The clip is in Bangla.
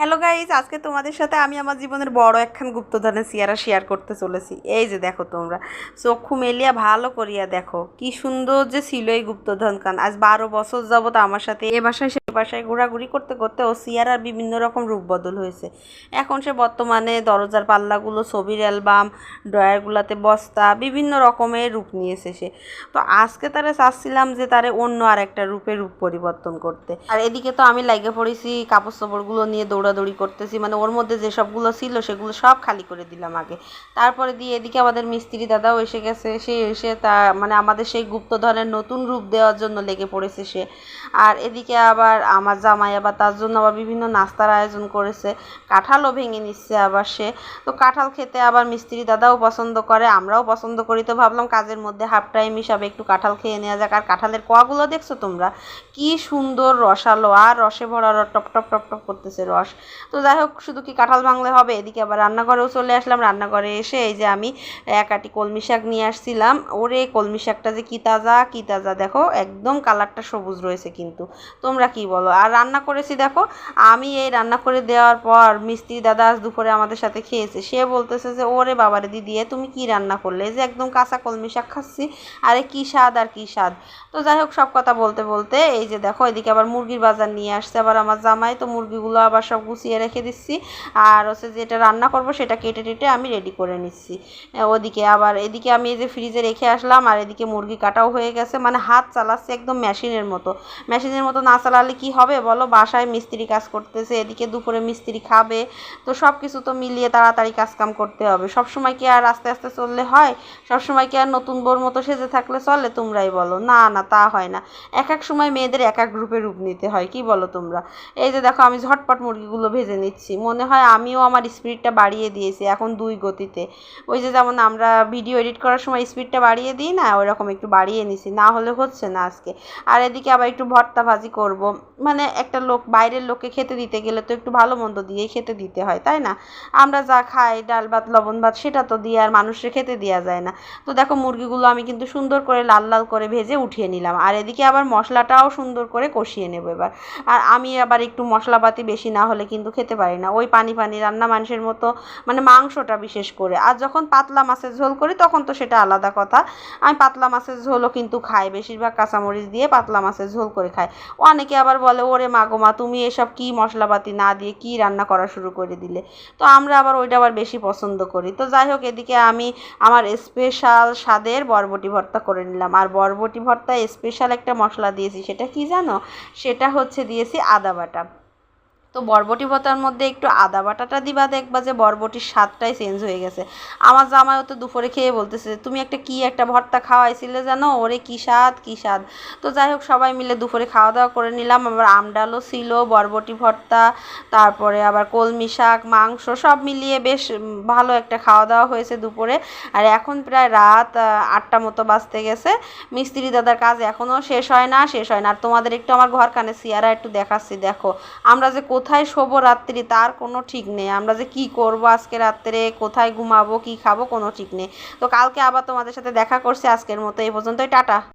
হ্যালো গাইজ আজকে তোমাদের সাথে আমি আমার জীবনের বড় একখান গুপ্তধনের সিয়ারা শেয়ার করতে চলেছি। এই যে দেখো তোমরা। চক্ষু মেলিয়া ভালো করিয়া দেখো। কি সুন্দর যে ছিল এই গুপ্তধন কান। আজ বারো বছর যাবত আমার সাথে এ বাসায়, সে বাসায় ঘোরাঘুরি করতে করতে ও সিয়ারার বিভিন্ন রকম রূপ বদল হয়েছে। এখন সে বর্তমানে দরজার পাল্লাগুলো, ছবির অ্যালবাম, ড্রয়ারগুলোতে বস্তা, বিভিন্ন রকমের রূপ নিয়েছে সে। তো আজকে তারা চাচ্ছিলাম যে তারে অন্য আর একটা রূপে রূপ পরিবর্তন করতে। আর এদিকে তো আমি লাগে পড়েছি কাপড় চোপড়গুলো নিয়ে দৌড়াদৌড়ি করতেছি মানে ওর মধ্যে যে সবগুলো ছিল সেগুলো সব খালি করে দিলাম আগে। তারপরে দিয়ে এদিকে আমাদের মিস্ত্রি দাদাও এসে গেছে, সে এসে তা মানে আমাদের সেই গুপ্তধনের নতুন রূপ দেওয়ার জন্য লেগে পড়েছে সে। আর এদিকে আবার আমার জামাই আবার তার জন্য আবার বিভিন্ন নাস্তার আয়োজন করেছে, কাঁঠালও ভেঙে নিচ্ছে আবার সে। তো কাঁঠাল খেতে আবার মিস্ত্রি দাদাও পছন্দ করে, আমরাও পছন্দ করি। তো ভাবলাম কাজের মধ্যে হাফ টাইম হিসাবে একটু কাঁঠাল খেয়ে নেওয়া যাক। আর কাঁঠালের কোয়াগুলো দেখছ তোমরা? কি সুন্দর রসালো, আর রসে ভরা টপ টপ টপ টপ করতেছে রস। তো যাই হোক, শুধু কি কাঁঠাল ভাঙলে হবে? এদিকে আবার রান্নাঘরেও চলে আসলাম। রান্নাঘরে এসে এই যে আমি এক আটি কলমি শাক নিয়ে আসছিলাম। ওরে, কলমি শাকটা যে কি তাজা কি তাজা। দেখো, একদম কালারটা সবুজ রয়েছে কিন্তু। তোমরা কি বলো? আর রান্না করেছি দেখো, আমি এই রান্না করে দেওয়ার পর মিস্ত্রি দাদা আজ দুপুরে আমাদের সাথে খেয়েছে। সে বলতেছে যে, ওরে বাবারে দিদি তুমি কি রান্না করলে? যে একদম কাঁচা কলমি শাক খাচ্ছি। আরে, কি স্বাদ আর কি স্বাদ। তো যাই হোক, সব কথা বলতে বলতে এই যে দেখো, এদিকে আবার মুরগির বাজার নিয়ে আসছে আবার আমার জামাই। তো মুরগিগুলো আবার সব গুছিয়ে রেখে দিচ্ছি। আর হচ্ছে যেটা রান্না করব সেটা কেটে টেটে আমি রেডি করে নিচ্ছি। ওদিকে আবার এদিকে আমি এই যে ফ্রিজে রেখে আসলাম, আর এদিকে মুরগি কাটাও হয়ে গেছে। মানে হাত চালাচ্ছে একদম মেশিনের মতো। মেশিনের মতো না চালালে কি হবে বলো? বাসায় মিস্ত্রি কাজ করতেছে, এদিকে দুপুরে মিস্ত্রি খাবে। তো সব কিছু তো মিলিয়ে তাড়াতাড়ি কাজ কাম করতে হবে। সব সময় কি আর আস্তে আস্তে চললে হয়? সব সময় কি আর নতুন বোর মতো সেজে থাকলে চলে? তোমরাই বলো। না না, তা হয় না। এক এক সময় মেয়েদের এক এক গ্রুপে রূপ নিতে হয়, কি বলো তোমরা? এই যে দেখো, আমি ঝটপট মুরগিগুলো ভেজে নিচ্ছি। মনে হয় আমিও আমার স্পিডটা বাড়িয়ে দিয়েছি এখন দুই গতিতে। ওই যে যেমন আমরা ভিডিও এডিট করার সময় স্পিডটা বাড়িয়ে দিই না ওই রকম একটু বাড়িয়ে নিছি। না হলে হচ্ছে না আজকে। আর এদিকে আবার একটু ভর্তা ভাজি করব। মানে একটা লোক, বাইরের লোককে খেতে দিতে গেলে তো একটু ভালো মন্দ দিয়েই খেতে দিতে হয়, তাই না? আমরা যা খাই, ডাল ভাত, লবণ ভাত, সেটা তো দিয়ে আর মানুষকে খেতে দেওয়া যায় না। তো দেখো মুরগিগুলো আমি কিন্তু সুন্দর করে লাল লাল করে ভেজে উঠিয়ে নিলাম। আর এদিকে আবার মশলাটাও সুন্দর করে কষিয়ে নেব এবার। আর আমি আবার একটু মশলাপাতি বেশি না হলে কিন্তু খেতে পারি না। ওই পানি পানি রান্না মানুষের মতো মানে মাংসটা বিশেষ করে। আর যখন পাতলা মাছের ঝোল করি, তখন তো সেটা আলাদা কথা। আমি পাতলা মাছের ঝোলও কিন্তু খাই, বেশিরভাগ কাঁচামরিচ দিয়ে পাতলা মাছের ঝোল করে খাই। অনেকে আবার বলে, ওরে মা গো মা, তুমি এসব কী মশলাপাতি না দিয়ে কী রান্না করা শুরু করে দিলে? তো আমরা আবার ওইটা আবার বেশি পছন্দ করি। তো যাই হোক, এদিকে আমি আমার স্পেশাল স্বাদের বরবটি ভর্তা করে নিলাম। আর বরবটি ভর্তায় স্পেশাল একটা মশলা দিয়েছি, সেটা কি জানো? সেটা হচ্ছে দিয়েছি আদা বাটা। তো বরবটি ভর্তার মধ্যে একটু আদা বাটাটা দিবা, দেখবা যে বরবটির স্বাদটাই চেঞ্জ হয়ে গেছে। আমার জামাইও তো দুপুরে খেয়ে বলতেছে তুমি একটা কি একটা ভর্তা খাওয়াইছিলে জানো? ওরে কি স্বাদ কি স্বাদ? তো যাই হোক, সবাই মিলে দুপুরে খাওয়া দাওয়া করে নিলাম। আবার আমডালও ছিল, বরবটি ভর্তা, তারপরে আবার কলমি শাক, মাংস, সব মিলিয়ে বেশ ভালো একটা খাওয়া দাওয়া হয়েছে দুপুরে। আর এখন প্রায় রাত আটটা মতো বাজতে গেছে। মিস্ত্রি দাদার কাজ এখনও শেষ হয় না, শেষ হয় না। আর তোমাদের একটু আমার ঘর কানে সিয়ারা একটু দেখাচ্ছি, দেখো। আমরা যে কোথায় শোবো রাত্রি? তার কোনো ঠিক নেই। আমরা যে কি করব আজকে রাত্রে? কোথায় ঘুমাবো? কি খাব? কোনো ঠিক নেই। তো কালকে আবার তোমাদের সাথে দেখা করছি। আজকের মতো এই পর্যন্তই। টাটা।